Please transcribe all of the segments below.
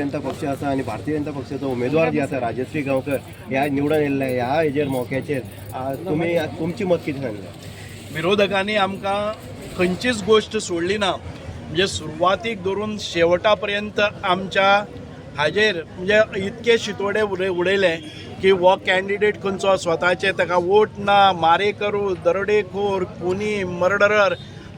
जनता पक्ष आसा आणि भारतीय जनता पक्षाचो उमेदवार जे आसा राजश्री गांवकर ह्या निवडून येयल्ले ह्या हेजेर मोक्याचेर तुमी तुमची मत कितें सांगलें विरोधकांनी आमकां खंयचीच गोश्ट सोडली ना म्हणजे सुरवातीक धरून शेवटा पर्यंत आमच्या हाजेर म्हणजे इतके शितोडे उडय उडयले की हो कॅन्डिडेट खंयचो स्वताचे ताका वोट ना मारेकरू दरोडेखोर खुनी मर्डरर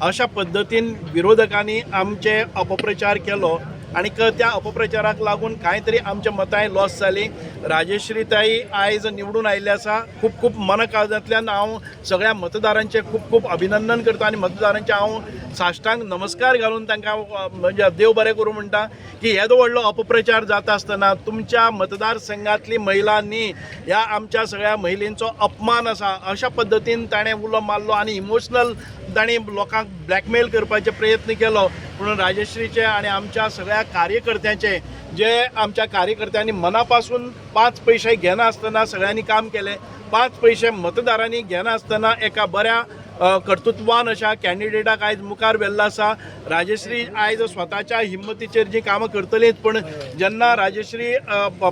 अशा पद्दतीन विरोधकांनी आमचे अपप्रचार केलो. आणि त्या अपप्रचाराक लागून कांय तरी आमच्या मतांय लॉस जाली राजेश्रीताई आयज निवडून आयिल्ली आसा खूब खूब मन काळजांतल्यान हांव सगळ्या मतदारांचे खूब खूब अभिनंदन करता आनी मतदारांचे हांव साश्टांक नमस्कार घालून तांकां म्हणजे देव बरें करूं म्हणटा की येदो व्हडलो अपप्रचार जाता आसतना तुमच्या मतदारसंघातली महिलांनी ह्या आमच्या सगळ्या महिलेंचो अपमान आसा अशा पद्दतीन ताणें उलो मारलो आनी इमोशनल तांणी लोकांक ब्लॅकमेल करपाचे प्रयत्न केलो. म्हणून राजश्रीचे आणि आमच्या सगळ्या कार्यकर्त्यांचे जे आमच्या कार्यकर्त्यांनी मनापासून पांच पयशे घेनासतना सगळ्यांनी काम केलें. पांच पयशे मतदारांनी घेनासतना एका बऱ्या कर्तृत्वान अशा कॅन्डिडेटाक आयज मुखार व्हेल्लो आसा राजश्री आयज स्वताच्या हिम्मतीचेर जी कामां करतलीच पण जेन्ना राजश्री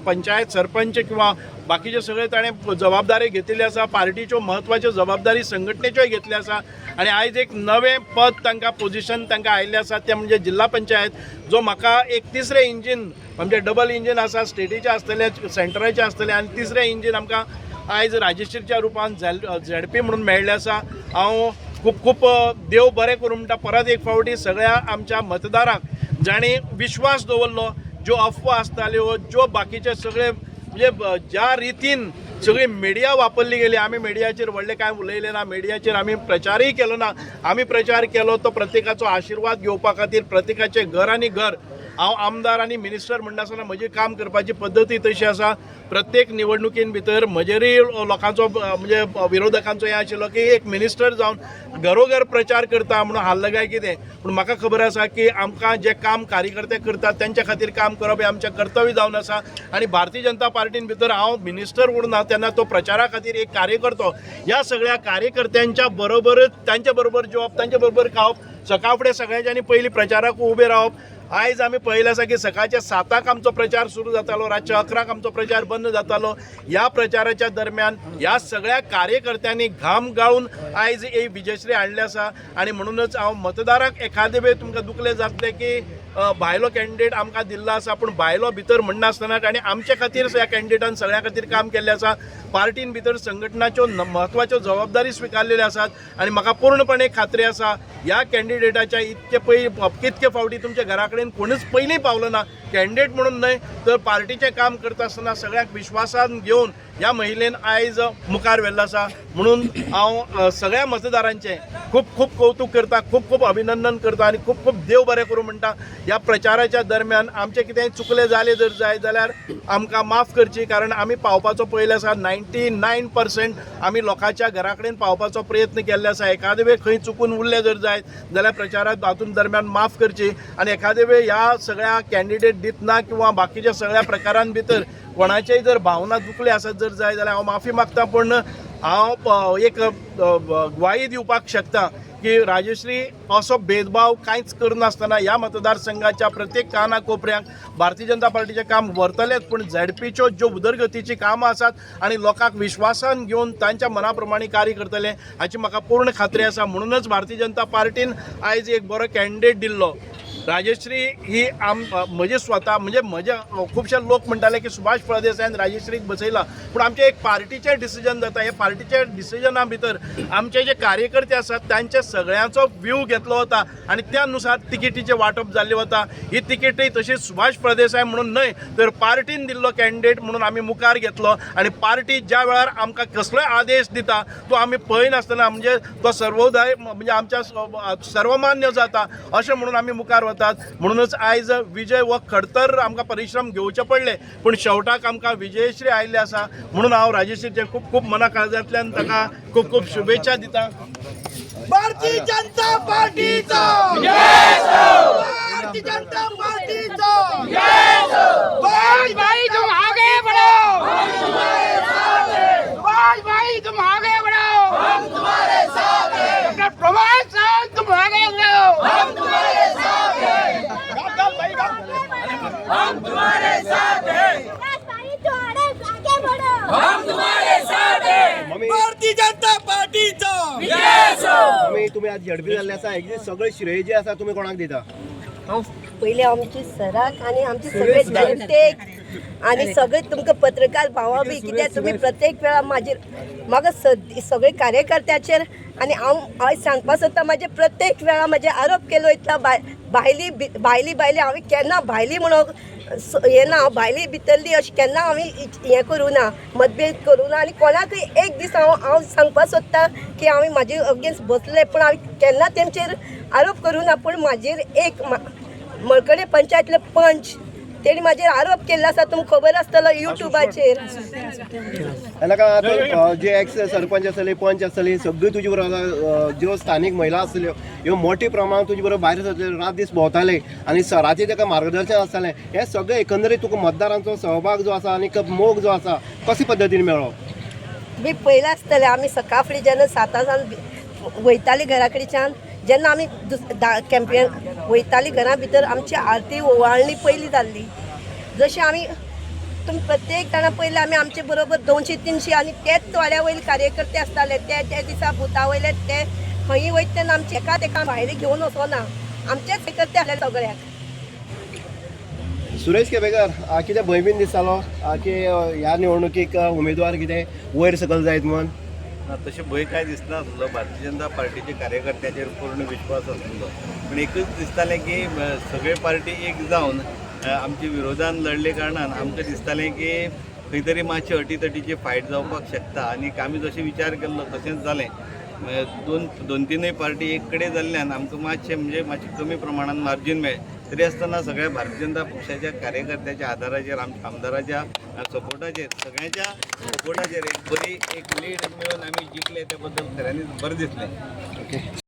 पंचायत सरपंच किंवा बाकीचे सगळे ताणें जबाबदारी घेतिल्ली आसा पार्टीच्यो म्हत्वाच्यो जबाबदारी संघटनेच्योय घेतल्यो आसा आनी आयज एक नवें पद तांकां पोझिशन तांकां आयिल्लें आसा तें म्हणजे जिल्हा पंचायत जो म्हाका एक तिसरें इंजीन म्हणजे डबल इंजीन आसा स्टेटीचें आसतलें सेंटराचें आसतलें आनी तिसरें इंजीन आमकां आयज राजेश्रीच्या रुपान झेडपी म्हणून मेळ्ळें आसा हांव खूब खूब देव बरें करूं म्हणटा परत एक फावटी सगळ्या आमच्या मतदारांक जाणी विश्वास दवरलो ज्यो अफवा आसताल्यो ज्यो बाकीचे सगळे म्हणजे ज्या रितीन सगळी मिडिया वापरली गेली आमी मिडियाचेर व्हडलें कांय उलयलें ना मिडियाचेर आमी प्रचारय केलो ना आमी प्रचार केलो तो प्रत्येकाचो आशिर्वाद घेवपा खातीर प्रत्येकाचे घर आनी घर हांव आमदार आनी मिनिस्टर म्हणटा आसतना म्हजी काम करपाची पद्दती तशी आसा प्रत्येक निवडणुकीन भितर म्हजेरय लोकांचो म्हणजे विरोधकांचो हें आशिल्लो की एक मिनिस्टर जावन घरोघर प्रचार करता म्हणून हाल्लं काय कितें? पूण म्हाका खबर आसा की आमकां जे काम कार्यकर्ते करतात तेंच्या खातीर काम करप हें आमचें कर्तव्य जावन आसा. आनी भारतीय जनता पार्टीन भितर हांव मिनिस्टर उरना तेन्ना तो प्रचारा खातीर एक कार्यकर्तो ह्या सगळ्या कार्यकर्त्यांच्या बरोबरच तांच्या बरोबर जेवप तांच्या बरोबर खावप सकाळ फुडें सगळ्यांच्यांनी पयलीं प्रचाराक उबें रावप आयज आमी पळयलें आसा की सकाळच्या साताक आमचो प्रचार सुरू जातालो रातचे अकराक आमचो प्रचार बंद जातालो. ह्या प्रचाराच्या दरम्यान ह्या सगळ्या कार्यकर्त्यांनी घाम गाळून आयज ही विजयश्री हाडली आसा आनी म्हणूनच हांव मतदाराक एखादे वेळ तुमकां दुखलें जातलें की भायलो कॅन्डिडेट आमकां दिल्लो आसा पूण भायलो भितर म्हणनासतना ताणें आमचे खातीर ह्या कॅन्डिडेटान सगळ्या खातीर काम केल्लें आसा पार्टीन भितर संघटनाच्यो म्हत्वाच्यो जबाबदारी स्विकारलेल्यो आसात आनी म्हाका पूर्णपणे खात्री आसा ह्या कॅन्डिडेटाच्या इतके पय कितके फावटी तुमच्या घरा कडेन कोणूच पयलीं पावलो ना कॅन्डिडेट म्हणून न्हय तर पार्टीचें काम करता आसतना सगळ्यांक विश्वासान घेवन ह्या महिलेन आयज मुखार व्हेल्लो आसा. म्हणून हांव सगळ्या मतदारांचें खूब खूब कौतुक करता खूब खूब अभिनंदन करता आनी खूब खूब देव बरें करूं म्हणटा. ह्या प्रचाराच्या दरम्यान आमचें कितेंय चुकलें जालें जर जाय जाल्यार आमकां माफ करची कारण आमी पावपाचो पयले आसा नायन्टी नायन पर्सेंट आमी लोकांच्या घरा कडेन पावपाचो प्रयत्न केल्ले आसा. एखादे वेळ खंय चुकून उरलें जर जायत जाल्यार प्रचारात हातून दरम्यान माफ करची. आनी एखादे वेळ ह्या सगळ्या कॅन्डिडेट दितना किंवा बाकीच्या सगळ्या प्रकारां भितर कोणाचेय जर भावना दुखले आसत जर जाय जाल्यार हांव माफी मागता पूण हांव एक अ, ग्वाही दिवपाक शकता की राजश्री असो भेदभाव कांयच करनासतना ह्या मतदारसंघाच्या प्रत्येक काना कोपऱ्यांक भारतीय जनता पार्टीचें काम व्हरतलेच पूण झेडपीच्यो ज्यो उदरगतीची कामां आसात आनी लोकांक विश्वासान घेवन तांच्या मना प्रमाणे कार्य करतले हाची म्हाका पूर्ण खात्री आसा. म्हणूनच भारतीय जनता पार्टीन आयज एक बरो कॅन्डिडेट दिल्लो. राजश्री ही आम म्हजे स्वता म्हणजे म्हजे खुबशे लोक म्हणटाले की सुभाष फळदेसायन राजश्रीक बसयला पूण आमचें एक पार्टीचें डिसिजन जाता हे पार्टीचे डिसिजना भितर आमचे जे कार्यकर्ते आसात तांचे सगळ्यांचो व्यू घेतलो वता आनी त्या नुसार तिकेटीचें वांटप जाल्लें वता ही तिकेटय तशी सुभाष फळदेसाय म्हणून न्हय तर पार्टीन दिल्लो कॅन्डिडेट म्हणून आमी मुखार घेतलो आनी पार्टी ज्या वेळार आमकां कसलोय आदेश दिता तो आमी पळयनासतना म्हणजे तो सर्वोदय म्हणजे आमच्या सर्वमान्य जाता अशें म्हणून आमी मुखार वता वतात म्हणूनच आयज विजय हो खडतर आमकां परिश्रम घेवचे पडले. पूण शेवटाक आमकां विजयश्री आयिल्ली आसा. म्हणून हांव राजश्रीचे खूब खूब मना काळजांतल्यान ताका खूब खूब शुभेच्छा दिता. भारतीय जनता पार्टीचा भारतीय जनता पार्टीचा भाई भाई तुम आगे बढ़ो भाई भाई तुम आगे बढ़ो हम तुम्हारे साथ हैं डॉक्टर प्रभात साहब तुम आगे बढ़ो हम तुम्हारे साथ हैं। चौड़े आगे बढ़ो। मम्मी। भारतीय जनता पार्टीचा मम्मी तुम्ही आज झडपी जाल्ले आसा हेजे सगळे श्रेय जे आसा तुम्ही कोणाक दिता? पहिले आमची सराक आणि आमचे सगळे जनतेक आणि सगळे तुमकां पत्रकार भावा बी कित्याक तुमी प्रत्येक वेळा म्हाजेर म्हाका सगळे कार्यकर्त्याचेर आणि हांव आयज सांगपा सोदता म्हाजे प्रत्येक वेळा म्हाजे आरोप केलो वयता बाय भायली भायली भायली हांवें केन्ना भायली म्हणून हें ना भायली भितरली अशी केन्ना हांवें हें करूं ना मतभेद करूं ना आनी कोणाकय एक दीस हांव हांव सांगपा सोदता की हांवें म्हाजे अगेन्स्ट बसलें पूण हांवें केन्ना तेंचेर आरोप करूं ना पूण म्हाजेर एक मळकडे पंचायतले पंच तेणी म्हाजेर आरोप केल्लो आसा तुमकां खबर आसतलो युट्यूबाचेर नाका आतां जे एक्स सरपंच आसतले पंच आसतली सगळी तुजे बरोबर ज्यो स्थानीक महिला आसल्यो ह्यो मोठ्या प्रमाणात तुजे बरोबर भायर सरले रात दीस भोंवताले आनी सराचें ताका मार्गदर्शन आसतालें हें सगळें एकंदरीत तुका मतदारांचो सहभाग जो आसा आनी मोग जो आसा कशे पद्दतीन मेळ्ळो मी पयलें आसतलें आमी सकाळ फुडें जेन्ना सातासान वयतालीं घरा कडच्यान जेन्ना आमी दुस दा कॅम्पेन वयतालीं घरा भितर आमची आरती ओवाळणी पयली जाल्ली. जशी आमी तुमी प्रत्येक जाणां पयलीं आमी आमचे बरोबर दोनशे तीनशे आनी तेच थोड्या वयले कार्यकर्ते आसताले ते त्या दिसा भुता वयले ते खंयी वयता तेन्ना आमचे एका तेका भायर घेवन वचोना. आमचेच करते आसले सगळ्याक. सुरेश केपेकर कितें भंय बीन दिसतालो की ह्या निवडणुकीक उमेदवार कितें वयर सकयल जायत म्हण? ना तशें भंय कांय दिसनासलो भारतीय जनता पार्टीचे कार्यकर्त्याचेर पूर्ण विश्वास आसलो पूण एकच दिसतालें की सगळे पार्टी एक जावन आमच्या विरोधान लढले कारणान आमकां दिसतालें की खंय तरी मातशें अटीतटीची फायट जावपाक शकता. आनी आमी जशें विचार केल्लो तशेंच जालें म्हणजे दोन दोन तिनूय पार्टी एक कडेन जाल्ल्यान आमकां मातशें म्हणजे मातशें कमी प्रमाणान मार्जीन मेळ्ळें तरी आसतना सगळ्या भारतीय जनता पक्षाच्या कार्यकर्त्याच्या आदाराचेर आमच्या आमदाराच्या सपोर्टाचेर सगळ्यांच्या सपोर्टाचेर एक बरी एक लीड मेळून आमी जिखले त्या बद्दल खऱ्यांनीच बरें दिसलें. ओके